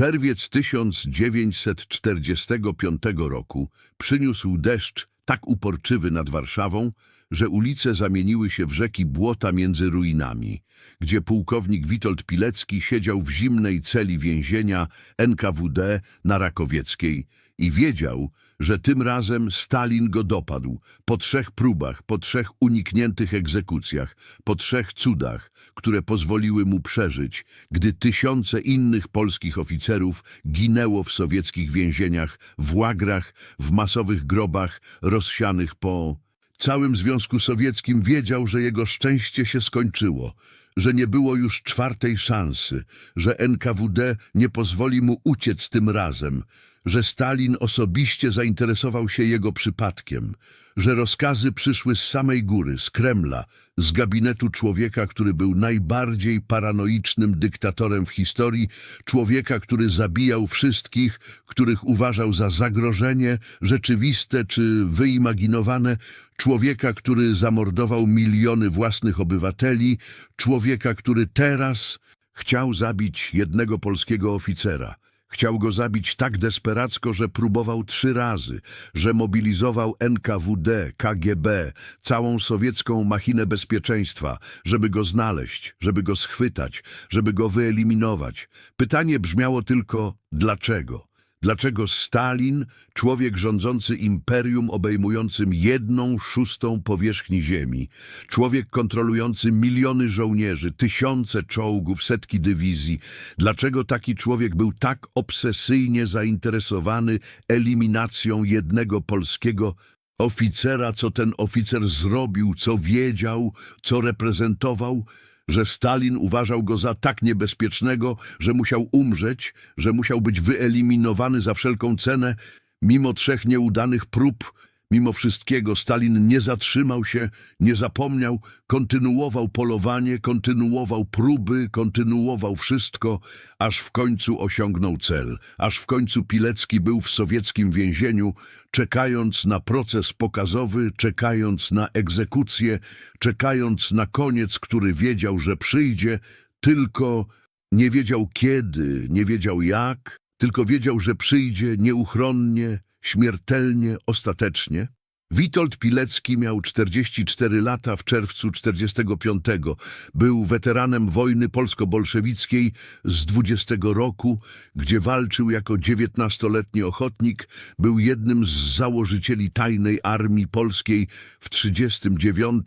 Czerwiec 1945 roku przyniósł deszcz tak uporczywy nad Warszawą, że ulice zamieniły się w rzeki błota między ruinami, gdzie pułkownik Witold Pilecki siedział w zimnej celi więzienia NKWD na Rakowieckiej i wiedział, że tym razem Stalin go dopadł po trzech próbach, po trzech unikniętych egzekucjach, po trzech cudach, które pozwoliły mu przeżyć, gdy tysiące innych polskich oficerów ginęło w sowieckich więzieniach, w łagrach, w masowych grobach rozsianych po całym Związku Sowieckim wiedział, że jego szczęście się skończyło, że nie było już czwartej szansy, że NKWD nie pozwoli mu uciec tym razem, że Stalin osobiście zainteresował się jego przypadkiem, że rozkazy przyszły z samej góry, z Kremla, z gabinetu człowieka, który był najbardziej paranoicznym dyktatorem w historii, człowieka, który zabijał wszystkich, których uważał za zagrożenie, rzeczywiste czy wyimaginowane, człowieka, który zamordował miliony własnych obywateli, człowieka, który teraz chciał zabić jednego polskiego oficera. Chciał go zabić tak desperacko, że próbował trzy razy, że mobilizował NKWD, KGB, całą sowiecką machinę bezpieczeństwa, żeby go znaleźć, żeby go schwytać, żeby go wyeliminować. Pytanie brzmiało tylko dlaczego? Dlaczego Stalin, człowiek rządzący imperium obejmującym jedną szóstą powierzchni ziemi, człowiek kontrolujący miliony żołnierzy, tysiące czołgów, setki dywizji, dlaczego taki człowiek był tak obsesyjnie zainteresowany eliminacją jednego polskiego oficera, co ten oficer zrobił, co wiedział, co reprezentował, że Stalin uważał go za tak niebezpiecznego, że musiał umrzeć, że musiał być wyeliminowany za wszelką cenę, mimo trzech nieudanych prób, mimo wszystkiego Stalin nie zatrzymał się, nie zapomniał, kontynuował polowanie, kontynuował próby, kontynuował wszystko, aż w końcu osiągnął cel, aż w końcu Pilecki był w sowieckim więzieniu, czekając na proces pokazowy, czekając na egzekucję, czekając na koniec, który wiedział, że przyjdzie, tylko nie wiedział kiedy, nie wiedział jak, tylko wiedział, że przyjdzie nieuchronnie, śmiertelnie, ostatecznie. Witold Pilecki miał 44 lata w czerwcu 45. Był weteranem wojny polsko-bolszewickiej z 20 roku, gdzie walczył jako 19-letni ochotnik. Był jednym z założycieli tajnej armii polskiej w 39.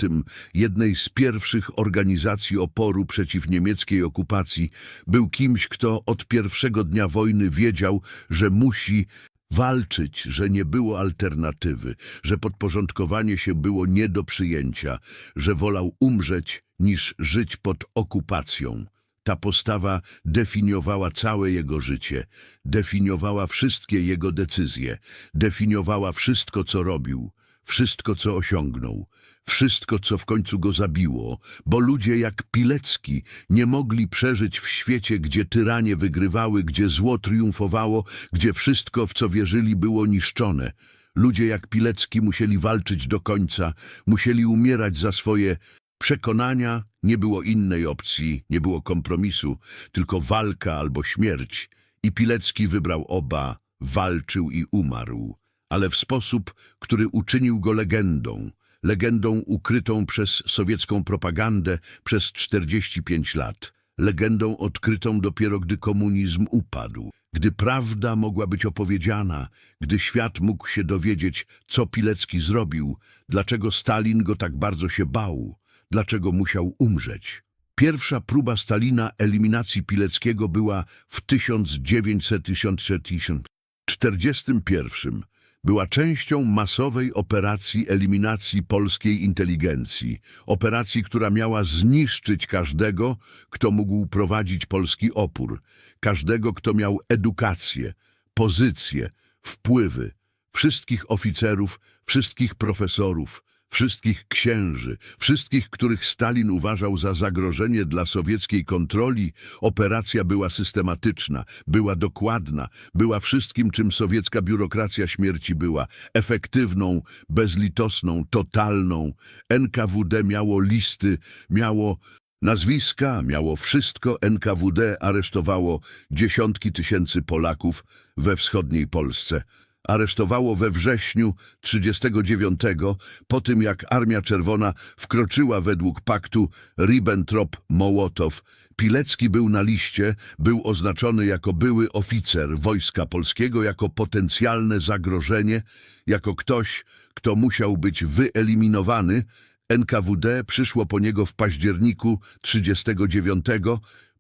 jednej z pierwszych organizacji oporu przeciw niemieckiej okupacji. Był kimś, kto od pierwszego dnia wojny wiedział, że musi walczyć, że nie było alternatywy, że podporządkowanie się było nie do przyjęcia, że wolał umrzeć niż żyć pod okupacją. Ta postawa definiowała całe jego życie, definiowała wszystkie jego decyzje, definiowała wszystko, co robił, wszystko, co osiągnął, wszystko, co w końcu go zabiło, bo ludzie jak Pilecki nie mogli przeżyć w świecie, gdzie tyranie wygrywały, gdzie zło triumfowało, gdzie wszystko, w co wierzyli, było niszczone. Ludzie jak Pilecki musieli walczyć do końca, musieli umierać za swoje przekonania, nie było innej opcji, nie było kompromisu, tylko walka albo śmierć. I Pilecki wybrał oba, walczył i umarł ale w sposób, który uczynił go legendą, legendą ukrytą przez sowiecką propagandę przez 45 lat, legendą odkrytą dopiero gdy komunizm upadł, gdy prawda mogła być opowiedziana, gdy świat mógł się dowiedzieć, co Pilecki zrobił, dlaczego Stalin go tak bardzo się bał, dlaczego musiał umrzeć. Pierwsza próba Stalina eliminacji Pileckiego była w 1941 była częścią masowej operacji eliminacji polskiej inteligencji, operacji, która miała zniszczyć każdego, kto mógł prowadzić polski opór, każdego, kto miał edukację, pozycję, wpływy, wszystkich oficerów, wszystkich profesorów, wszystkich księży, wszystkich, których Stalin uważał za zagrożenie dla sowieckiej kontroli, operacja była systematyczna, była dokładna, była wszystkim, czym sowiecka biurokracja śmierci była, efektywną, bezlitosną, totalną. NKWD miało listy, miało Nazwiska miało wszystko, NKWD aresztowało dziesiątki tysięcy Polaków we wschodniej Polsce. Aresztowało we wrześniu 39, po tym jak Armia Czerwona wkroczyła według paktu Ribbentrop-Mołotow. Pilecki był na liście, był oznaczony jako były oficer Wojska Polskiego, jako potencjalne zagrożenie, jako ktoś, kto musiał być wyeliminowany. NKWD przyszło po niego w październiku 39,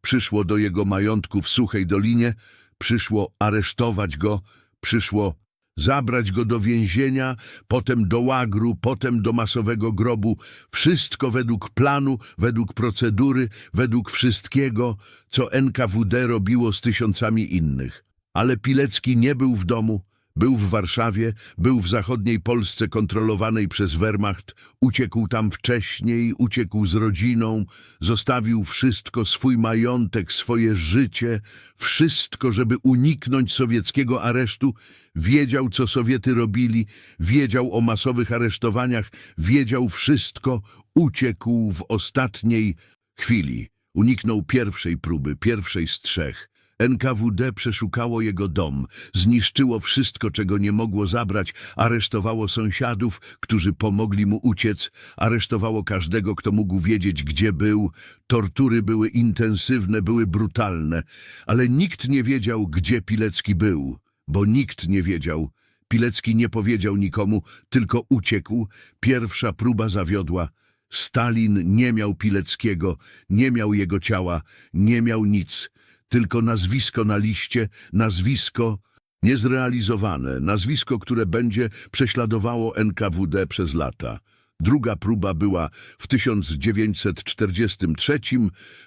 przyszło do jego majątku w Suchej Dolinie, przyszło aresztować go, przyszło zabrać go do więzienia, potem do łagru, potem do masowego grobu. Wszystko według planu, według procedury, według wszystkiego, co NKWD robiło z tysiącami innych. Ale Pilecki nie był w domu, był w Warszawie, był w zachodniej Polsce kontrolowanej przez Wehrmacht, uciekł tam wcześniej, uciekł z rodziną, zostawił wszystko, swój majątek, swoje życie, wszystko, żeby uniknąć sowieckiego aresztu. Wiedział, co Sowiety robili, wiedział o masowych aresztowaniach, wiedział wszystko, uciekł w ostatniej chwili. Uniknął pierwszej próby, pierwszej z trzech. NKWD przeszukało jego dom, zniszczyło wszystko, czego nie mogło zabrać, aresztowało sąsiadów, którzy pomogli mu uciec, aresztowało każdego, kto mógł wiedzieć, gdzie był. Tortury były intensywne, były brutalne, ale nikt nie wiedział, gdzie Pilecki był, bo nikt nie wiedział. Pilecki nie powiedział nikomu, tylko uciekł. Pierwsza próba zawiodła. Stalin nie miał Pileckiego, nie miał jego ciała, nie miał nic tylko nazwisko na liście, nazwisko niezrealizowane, nazwisko, które będzie prześladowało NKWD przez lata. Druga próba była w 1943,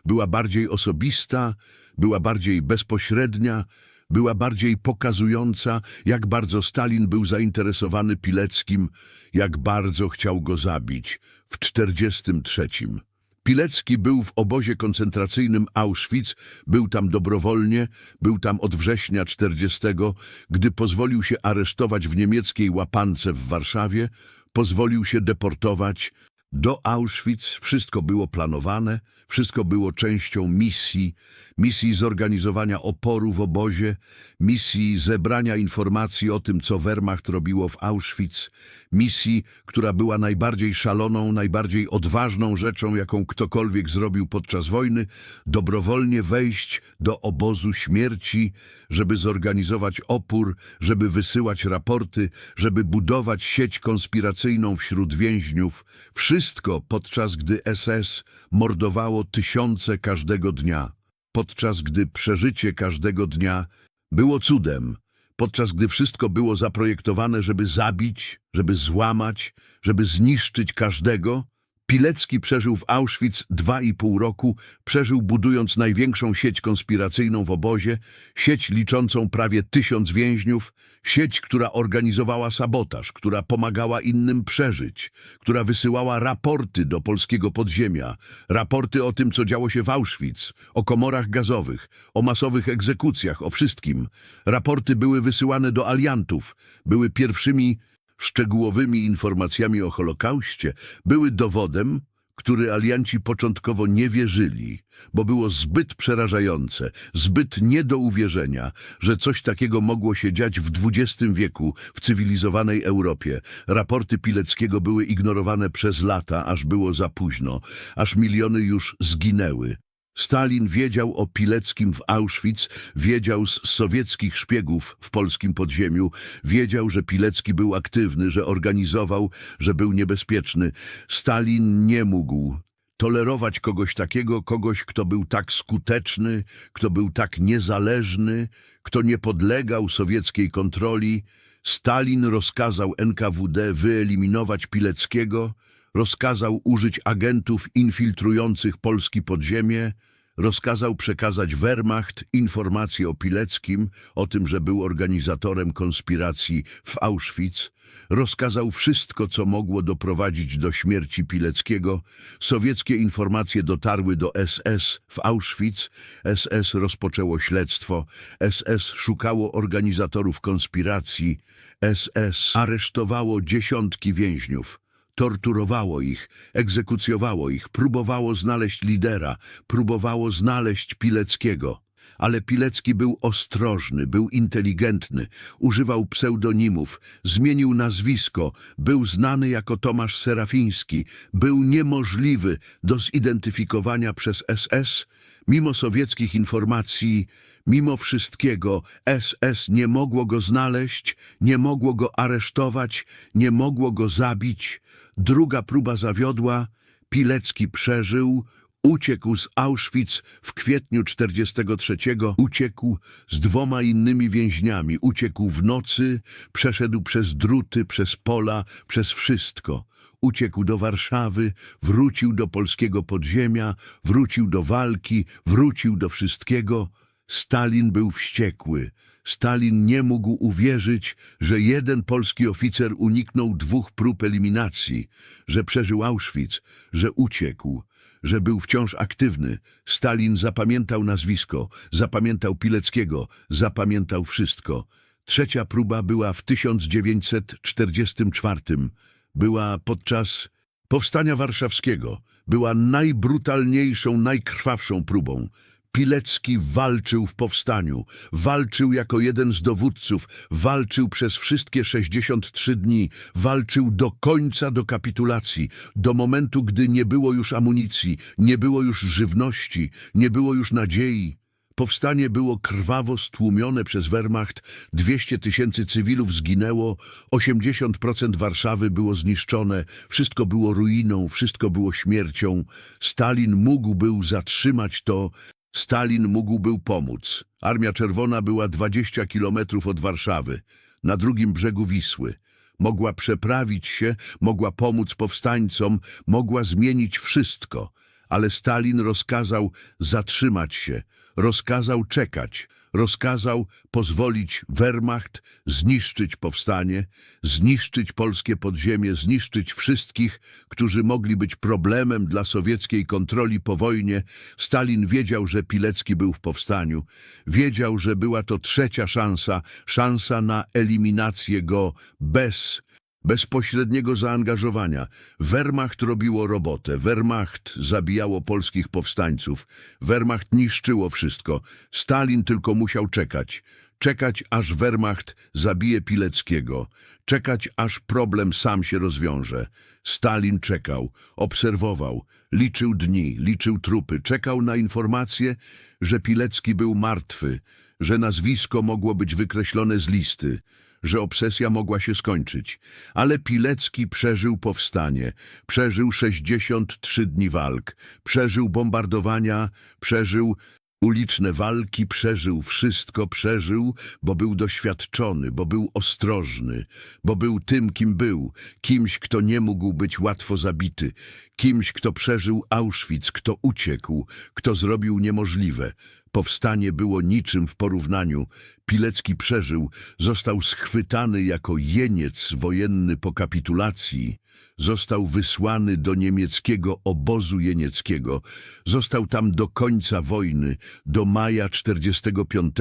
była bardziej osobista, była bardziej bezpośrednia, była bardziej pokazująca, jak bardzo Stalin był zainteresowany Pileckim, jak bardzo chciał go zabić w 1943. Pilecki był w obozie koncentracyjnym Auschwitz, był tam dobrowolnie, był tam od września 40, gdy pozwolił się aresztować w niemieckiej łapance w Warszawie, pozwolił się deportować do Auschwitz. Wszystko było planowane, wszystko było częścią misji, misji zorganizowania oporu w obozie, misji zebrania informacji o tym, co Wehrmacht robiło w Auschwitz, misji, która była najbardziej szaloną, najbardziej odważną rzeczą, jaką ktokolwiek zrobił podczas wojny, dobrowolnie wejść do obozu śmierci, żeby zorganizować opór, żeby wysyłać raporty, żeby budować sieć konspiracyjną wśród więźniów. Wszystko podczas gdy SS mordowało tysiące każdego dnia. Podczas gdy przeżycie każdego dnia było cudem, podczas gdy wszystko było zaprojektowane, żeby zabić, żeby złamać, żeby zniszczyć każdego, Pilecki przeżył w Auschwitz dwa i pół roku, przeżył budując największą sieć konspiracyjną w obozie, sieć liczącą prawie tysiąc więźniów, sieć, która organizowała sabotaż, która pomagała innym przeżyć, która wysyłała raporty do polskiego podziemia, raporty o tym, co działo się w Auschwitz, o komorach gazowych, o masowych egzekucjach, o wszystkim. Raporty były wysyłane do aliantów, były pierwszymi szczegółowymi informacjami o Holokauście były dowodem, który alianci początkowo nie wierzyli, bo było zbyt przerażające, zbyt nie do uwierzenia, że coś takiego mogło się dziać w XX wieku w cywilizowanej Europie. Raporty Pileckiego były ignorowane przez lata, aż było za późno, aż miliony już zginęły. Stalin wiedział o Pileckim w Auschwitz, wiedział z sowieckich szpiegów w polskim podziemiu, wiedział, że Pilecki był aktywny, że organizował, że był niebezpieczny. Stalin nie mógł tolerować kogoś takiego, kogoś, kto był tak skuteczny, kto był tak niezależny, kto nie podlegał sowieckiej kontroli. Stalin rozkazał NKWD wyeliminować Pileckiego, rozkazał użyć agentów infiltrujących polski podziemie, rozkazał przekazać Wehrmacht informacje o Pileckim, o tym, że był organizatorem konspiracji w Auschwitz, rozkazał wszystko, co mogło doprowadzić do śmierci Pileckiego. Sowieckie informacje dotarły do SS w Auschwitz. SS rozpoczęło śledztwo. SS szukało organizatorów konspiracji. SS aresztowało dziesiątki więźniów. Torturowało ich, egzekucjowało ich, próbowało znaleźć lidera, próbowało znaleźć Pileckiego. Ale Pilecki był ostrożny, był inteligentny, używał pseudonimów, zmienił nazwisko, był znany jako Tomasz Serafiński, był niemożliwy do zidentyfikowania przez SS, mimo sowieckich informacji, mimo wszystkiego SS nie mogło go znaleźć, nie mogło go aresztować, nie mogło go zabić. Druga próba zawiodła, Pilecki przeżył, Uciekł z Auschwitz w kwietniu 43. Uciekł z dwoma innymi więźniami. Uciekł w nocy, przeszedł przez druty, przez pola, przez wszystko. Uciekł do Warszawy, wrócił do polskiego podziemia, wrócił do walki, wrócił do wszystkiego. Stalin był wściekły. Stalin nie mógł uwierzyć, że jeden polski oficer uniknął dwóch prób eliminacji, że przeżył Auschwitz, że uciekł że był wciąż aktywny. Stalin zapamiętał nazwisko, zapamiętał Pileckiego, zapamiętał wszystko. Trzecia próba była w 1944. Była podczas Powstania Warszawskiego. Była najbrutalniejszą, najkrwawszą próbą. Pilecki walczył w powstaniu, walczył jako jeden z dowódców, walczył przez wszystkie 63 dni, walczył do końca do kapitulacji, do momentu, gdy nie było już amunicji, nie było już żywności, nie było już nadziei. Powstanie było krwawo stłumione przez Wehrmacht, 200 tysięcy cywilów zginęło, 80% Warszawy było zniszczone, wszystko było ruiną, wszystko było śmiercią. Stalin mógł był zatrzymać to, Stalin mógł był pomóc. Armia Czerwona była 20 kilometrów od Warszawy, na drugim brzegu Wisły. Mogła przeprawić się, mogła pomóc powstańcom, mogła zmienić wszystko. Ale Stalin rozkazał zatrzymać się, rozkazał czekać, rozkazał pozwolić Wehrmacht zniszczyć powstanie, zniszczyć polskie podziemie, zniszczyć wszystkich, którzy mogli być problemem dla sowieckiej kontroli po wojnie. Stalin wiedział, że Pilecki był w powstaniu. Wiedział, że była to trzecia szansa, szansa na eliminację go bez bezpośredniego zaangażowania. Wehrmacht robiło robotę, Wehrmacht zabijało polskich powstańców, Wehrmacht niszczyło wszystko. Stalin tylko musiał czekać. Czekać, aż Wehrmacht zabije Pileckiego. Czekać, aż problem sam się rozwiąże. Stalin czekał, obserwował, liczył dni, liczył trupy, czekał na informację, że Pilecki był martwy, że nazwisko mogło być wykreślone z listy że obsesja mogła się skończyć. Ale Pilecki przeżył powstanie, przeżył 63 dni walk, przeżył bombardowania, przeżył uliczne walki, przeżył wszystko, przeżył, bo był doświadczony, bo był ostrożny, bo był tym, kim był, kimś, kto nie mógł być łatwo zabity, kimś, kto przeżył Auschwitz, kto uciekł, kto zrobił niemożliwe. Powstanie było niczym w porównaniu. Pilecki przeżył, został schwytany jako jeniec wojenny po kapitulacji. Został wysłany do niemieckiego obozu jenieckiego. Został tam do końca wojny, do maja 45,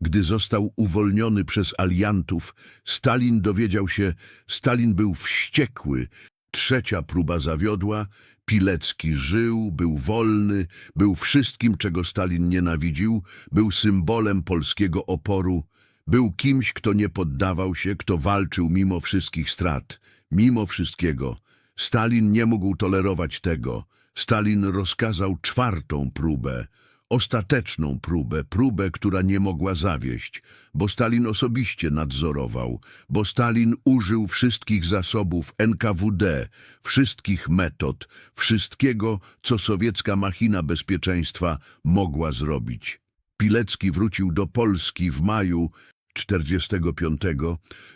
gdy został uwolniony przez aliantów. Stalin dowiedział się, Stalin był wściekły. Trzecia próba zawiodła, Pilecki żył, był wolny, był wszystkim, czego Stalin nienawidził, był symbolem polskiego oporu, był kimś, kto nie poddawał się, kto walczył mimo wszystkich strat, mimo wszystkiego. Stalin nie mógł tolerować tego. Stalin rozkazał czwartą próbę, ostateczną próbę, próbę, która nie mogła zawieść, bo Stalin osobiście nadzorował, bo Stalin użył wszystkich zasobów NKWD, wszystkich metod, wszystkiego, co sowiecka machina bezpieczeństwa mogła zrobić. Pilecki wrócił do Polski w maju 45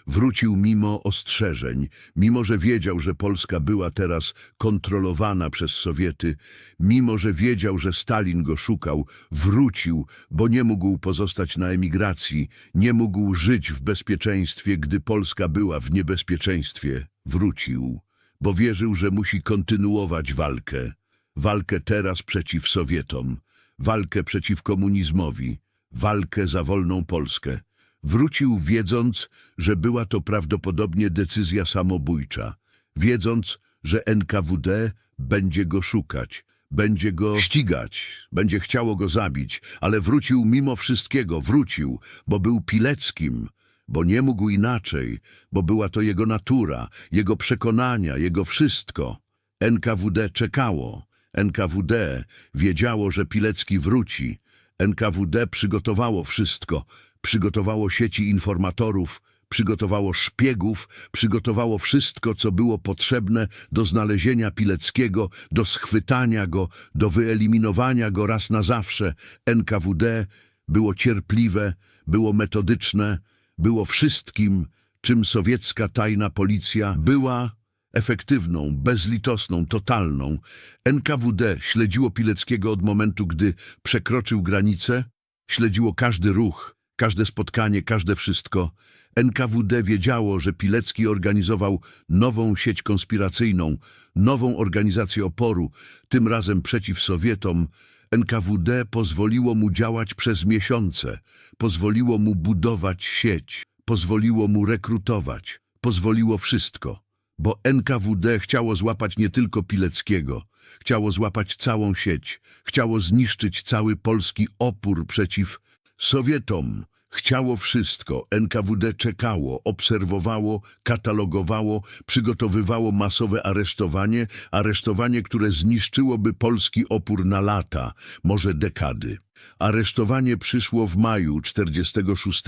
wrócił mimo ostrzeżeń, mimo że wiedział, że Polska była teraz kontrolowana przez Sowiety, mimo że wiedział, że Stalin go szukał, wrócił, bo nie mógł pozostać na emigracji, nie mógł żyć w bezpieczeństwie, gdy Polska była w niebezpieczeństwie. Wrócił, bo wierzył, że musi kontynuować walkę. Walkę teraz przeciw Sowietom, walkę przeciw komunizmowi, walkę za wolną Polskę. Wrócił wiedząc, że była to prawdopodobnie decyzja samobójcza, wiedząc, że NKWD będzie go szukać, będzie go ścigać, będzie chciało go zabić, ale wrócił mimo wszystkiego, wrócił, bo był Pileckim, bo nie mógł inaczej, bo była to jego natura, jego przekonania, jego wszystko. NKWD czekało. NKWD wiedziało, że Pilecki wróci. NKWD przygotowało wszystko. Przygotowało sieci informatorów, przygotowało szpiegów, przygotowało wszystko, co było potrzebne do znalezienia Pileckiego, do schwytania go, do wyeliminowania go raz na zawsze. NKWD było cierpliwe, było metodyczne, było wszystkim, czym sowiecka tajna policja była efektywną, bezlitosną, totalną. NKWD śledziło Pileckiego od momentu, gdy przekroczył granicę, śledziło każdy ruch, każde spotkanie, każde wszystko. NKWD wiedziało, że Pilecki organizował nową sieć konspiracyjną, nową organizację oporu, tym razem przeciw Sowietom. NKWD pozwoliło mu działać przez miesiące, pozwoliło mu budować sieć, pozwoliło mu rekrutować, pozwoliło wszystko. Bo NKWD chciało złapać nie tylko Pileckiego, chciało złapać całą sieć, chciało zniszczyć cały polski opór przeciw Sowietom. Chciało wszystko. NKWD czekało, obserwowało, katalogowało, przygotowywało masowe aresztowanie, aresztowanie, które zniszczyłoby polski opór na lata, może dekady. Aresztowanie przyszło w maju 46,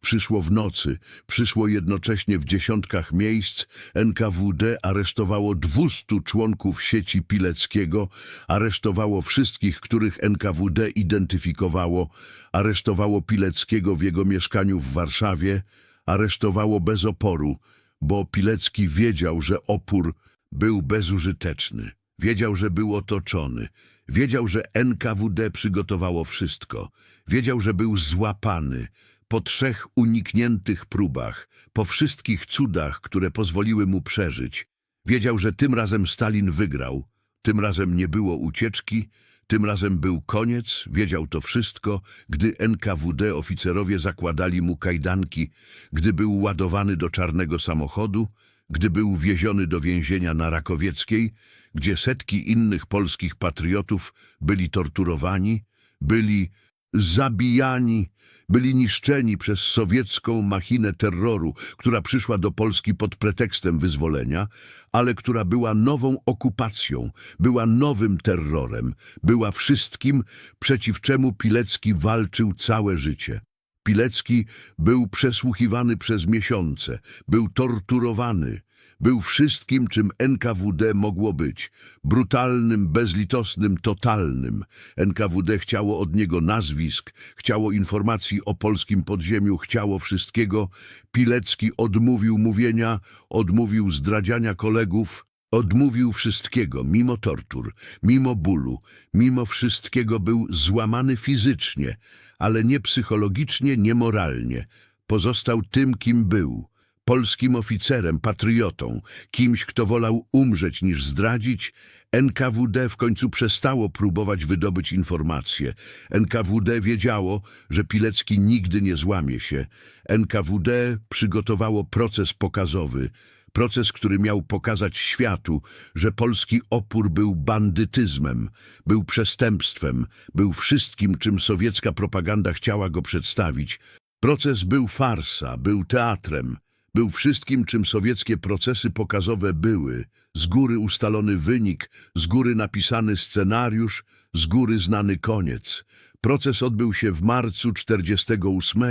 przyszło w nocy, przyszło jednocześnie w dziesiątkach miejsc. NKWD aresztowało 200 członków sieci Pileckiego, aresztowało wszystkich, których NKWD identyfikowało, aresztowało Pileckiego w jego mieszkaniu w Warszawie, aresztowało bez oporu, bo Pilecki wiedział, że opór był bezużyteczny. Wiedział, że był otoczony. Wiedział, że NKWD przygotowało wszystko. Wiedział, że był złapany. Po trzech unikniętych próbach, po wszystkich cudach, które pozwoliły mu przeżyć. Wiedział, że tym razem Stalin wygrał. Tym razem nie było ucieczki, tym razem był koniec, wiedział to wszystko, gdy NKWD oficerowie zakładali mu kajdanki, gdy był ładowany do czarnego samochodu, gdy był wieziony do więzienia na Rakowieckiej, gdzie setki innych polskich patriotów byli torturowani, byli zabijani, byli niszczeni przez sowiecką machinę terroru, która przyszła do Polski pod pretekstem wyzwolenia, ale która była nową okupacją, była nowym terrorem, była wszystkim, przeciw czemu Pilecki walczył całe życie. Pilecki był przesłuchiwany przez miesiące, był torturowany, był wszystkim, czym NKWD mogło być. Brutalnym, bezlitosnym, totalnym. NKWD chciało od niego nazwisk, chciało informacji o polskim podziemiu, chciało wszystkiego. Pilecki odmówił mówienia, odmówił zdradziania kolegów, Odmówił wszystkiego, mimo tortur, mimo bólu, mimo wszystkiego był złamany fizycznie, ale nie psychologicznie, nie moralnie. Pozostał tym, kim był. Polskim oficerem, patriotą, kimś, kto wolał umrzeć niż zdradzić, NKWD w końcu przestało próbować wydobyć informacje. NKWD wiedziało, że Pilecki nigdy nie złamie się. NKWD przygotowało proces pokazowy, Proces, który miał pokazać światu, że polski opór był bandytyzmem, był przestępstwem, był wszystkim, czym sowiecka propaganda chciała go przedstawić. Proces był farsa, był teatrem, był wszystkim, czym sowieckie procesy pokazowe były. Z góry ustalony wynik, z góry napisany scenariusz, z góry znany koniec. Proces odbył się w marcu 48,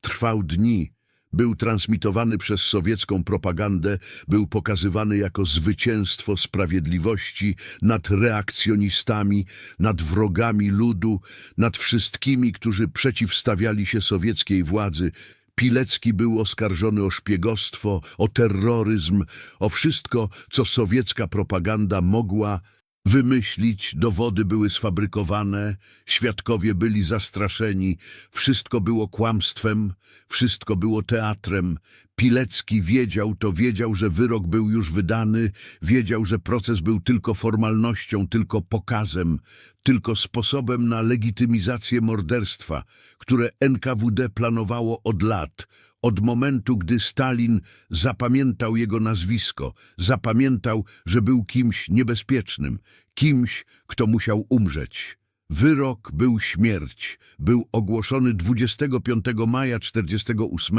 trwał dni. Był transmitowany przez sowiecką propagandę, był pokazywany jako zwycięstwo sprawiedliwości nad reakcjonistami, nad wrogami ludu, nad wszystkimi, którzy przeciwstawiali się sowieckiej władzy. Pilecki był oskarżony o szpiegostwo, o terroryzm, o wszystko, co sowiecka propaganda mogła wymyślić, dowody były sfabrykowane, świadkowie byli zastraszeni, wszystko było kłamstwem, wszystko było teatrem. Pilecki wiedział to, wiedział, że wyrok był już wydany, wiedział, że proces był tylko formalnością, tylko pokazem, tylko sposobem na legitymizację morderstwa, które NKWD planowało od lat, od momentu, gdy Stalin zapamiętał jego nazwisko, zapamiętał, że był kimś niebezpiecznym, kimś, kto musiał umrzeć. Wyrok był śmierć, był ogłoszony 25 maja 48,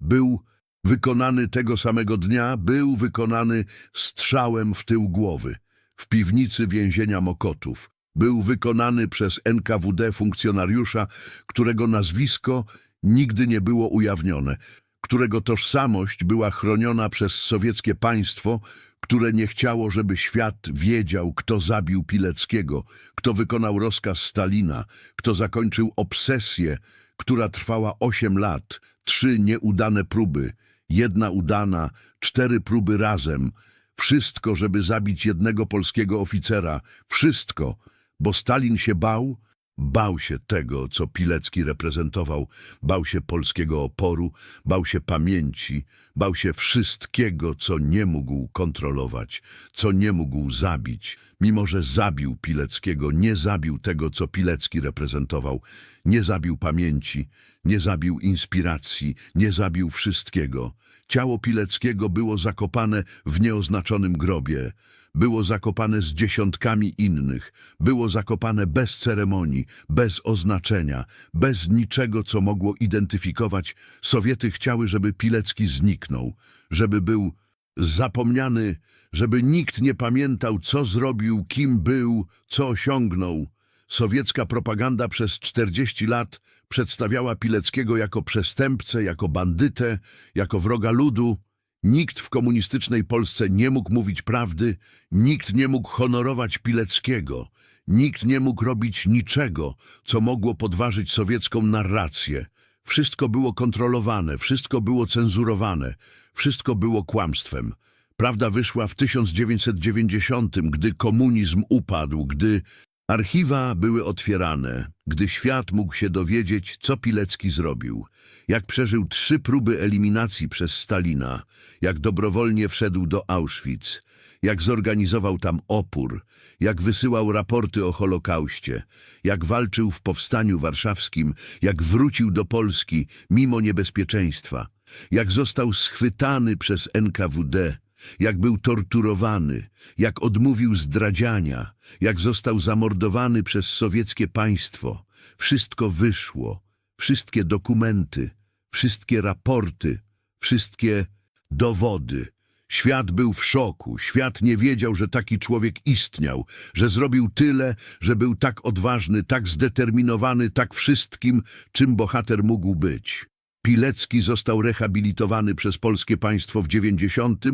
był wykonany tego samego dnia, był wykonany strzałem w tył głowy w piwnicy więzienia Mokotów. Był wykonany przez NKWD funkcjonariusza, którego nazwisko nigdy nie było ujawnione, którego tożsamość była chroniona przez sowieckie państwo, które nie chciało, żeby świat wiedział, kto zabił Pileckiego, kto wykonał rozkaz Stalina, kto zakończył obsesję, która trwała osiem lat, trzy nieudane próby, jedna udana, cztery próby razem. Wszystko, żeby zabić jednego polskiego oficera. Wszystko, bo Stalin się bał, bał się tego, co Pilecki reprezentował, bał się polskiego oporu, bał się pamięci, bał się wszystkiego, co nie mógł kontrolować, co nie mógł zabić. Mimo, że zabił Pileckiego, nie zabił tego, co Pilecki reprezentował, nie zabił pamięci, nie zabił inspiracji, nie zabił wszystkiego. Ciało Pileckiego było zakopane w nieoznaczonym grobie. Było zakopane z dziesiątkami innych, było zakopane bez ceremonii, bez oznaczenia, bez niczego, co mogło identyfikować. Sowiety chciały, żeby Pilecki zniknął, żeby był zapomniany, żeby nikt nie pamiętał, co zrobił, kim był, co osiągnął. Sowiecka propaganda przez 40 lat przedstawiała Pileckiego jako przestępcę, jako bandytę, jako wroga ludu. Nikt w komunistycznej Polsce nie mógł mówić prawdy, nikt nie mógł honorować Pileckiego, nikt nie mógł robić niczego, co mogło podważyć sowiecką narrację. Wszystko było kontrolowane, wszystko było cenzurowane, wszystko było kłamstwem. Prawda wyszła w 1990, gdy komunizm upadł, gdy archiwa były otwierane, gdy świat mógł się dowiedzieć, co Pilecki zrobił, jak przeżył trzy próby eliminacji przez Stalina, jak dobrowolnie wszedł do Auschwitz, jak zorganizował tam opór, jak wysyłał raporty o Holokauście, jak walczył w Powstaniu Warszawskim, jak wrócił do Polski mimo niebezpieczeństwa, jak został schwytany przez NKWD, jak był torturowany, jak odmówił zdradziania, jak został zamordowany przez sowieckie państwo. Wszystko wyszło, wszystkie dokumenty, wszystkie raporty, wszystkie dowody. Świat był w szoku, świat nie wiedział, że taki człowiek istniał, że zrobił tyle, że był tak odważny, tak zdeterminowany, tak wszystkim, czym bohater mógł być. Pilecki został rehabilitowany przez polskie państwo w 90,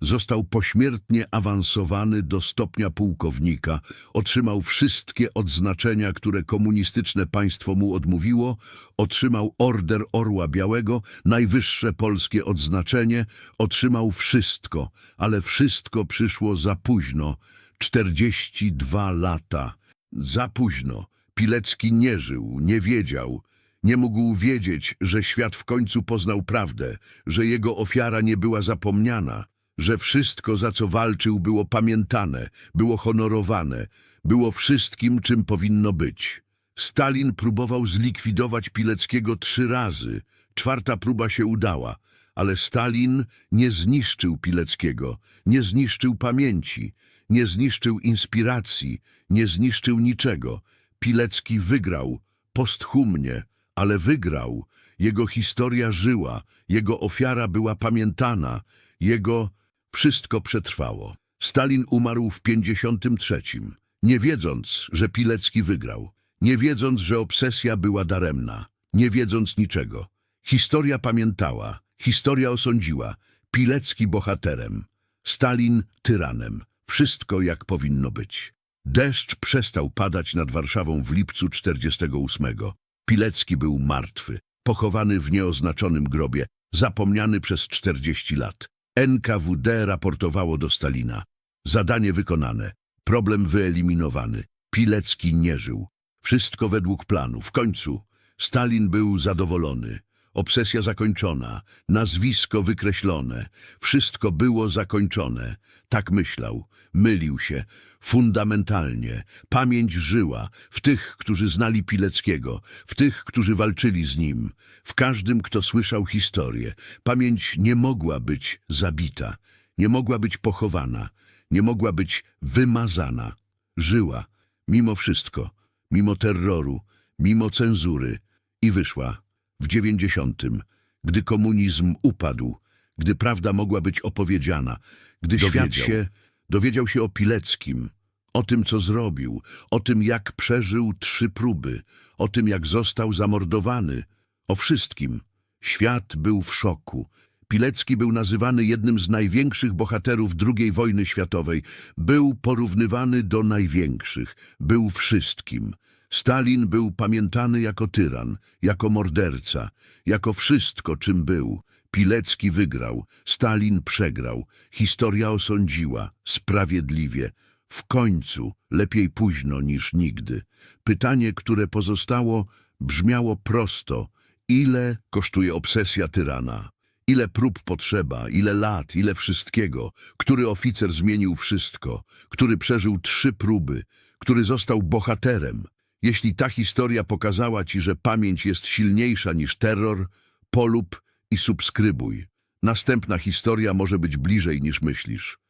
został pośmiertnie awansowany do stopnia pułkownika, otrzymał wszystkie odznaczenia, które komunistyczne państwo mu odmówiło, otrzymał Order Orła Białego, najwyższe polskie odznaczenie, otrzymał wszystko, ale wszystko przyszło za późno, 42 lata. Za późno. Pilecki nie żył, nie wiedział, nie mógł wiedzieć, że świat w końcu poznał prawdę, że jego ofiara nie była zapomniana, że wszystko, za co walczył, było pamiętane, było honorowane, było wszystkim, czym powinno być. Stalin próbował zlikwidować Pileckiego trzy razy. Czwarta próba się udała, ale Stalin nie zniszczył Pileckiego, nie zniszczył pamięci, nie zniszczył inspiracji, nie zniszczył niczego. Pilecki wygrał, posthumnie, ale wygrał. Jego historia żyła, jego ofiara była pamiętana, jego wszystko przetrwało. Stalin umarł w 53, nie wiedząc, że Pilecki wygrał, nie wiedząc, że obsesja była daremna, nie wiedząc niczego. Historia pamiętała, historia osądziła, Pilecki bohaterem, Stalin tyranem. Wszystko jak powinno być. Deszcz przestał padać nad Warszawą w lipcu 48. Pilecki był martwy, pochowany w nieoznaczonym grobie, zapomniany przez 40 lat. NKWD raportowało do Stalina. Zadanie wykonane, problem wyeliminowany. Pilecki nie żył. Wszystko według planu. W końcu Stalin był zadowolony. Obsesja zakończona, nazwisko wykreślone, wszystko było zakończone. Tak myślał, mylił się, fundamentalnie. Pamięć żyła w tych, którzy znali Pileckiego, w tych, którzy walczyli z nim, w każdym, kto słyszał historię. Pamięć nie mogła być zabita, nie mogła być pochowana, nie mogła być wymazana. Żyła, mimo wszystko, mimo terroru, mimo cenzury i wyszła w dziewięćdziesiątym, gdy komunizm upadł, gdy prawda mogła być opowiedziana, gdy świat Dowiedział. się dowiedział się o Pileckim, o tym, co zrobił, o tym, jak przeżył trzy próby, o tym, jak został zamordowany, o wszystkim. Świat był w szoku. Pilecki był nazywany jednym z największych bohaterów II wojny światowej. Był porównywany do największych. Był wszystkim. Stalin był pamiętany jako tyran, jako morderca, jako wszystko, czym był. Pilecki wygrał, Stalin przegrał. Historia osądziła, sprawiedliwie. W końcu, lepiej późno niż nigdy. Pytanie, które pozostało, brzmiało prosto. Ile kosztuje obsesja tyrana? Ile prób potrzeba, ile lat, ile wszystkiego? Który oficer zmienił wszystko? Który przeżył trzy próby? Który został bohaterem? Jeśli ta historia pokazała ci, że pamięć jest silniejsza niż terror, polub i subskrybuj. Następna historia może być bliżej niż myślisz.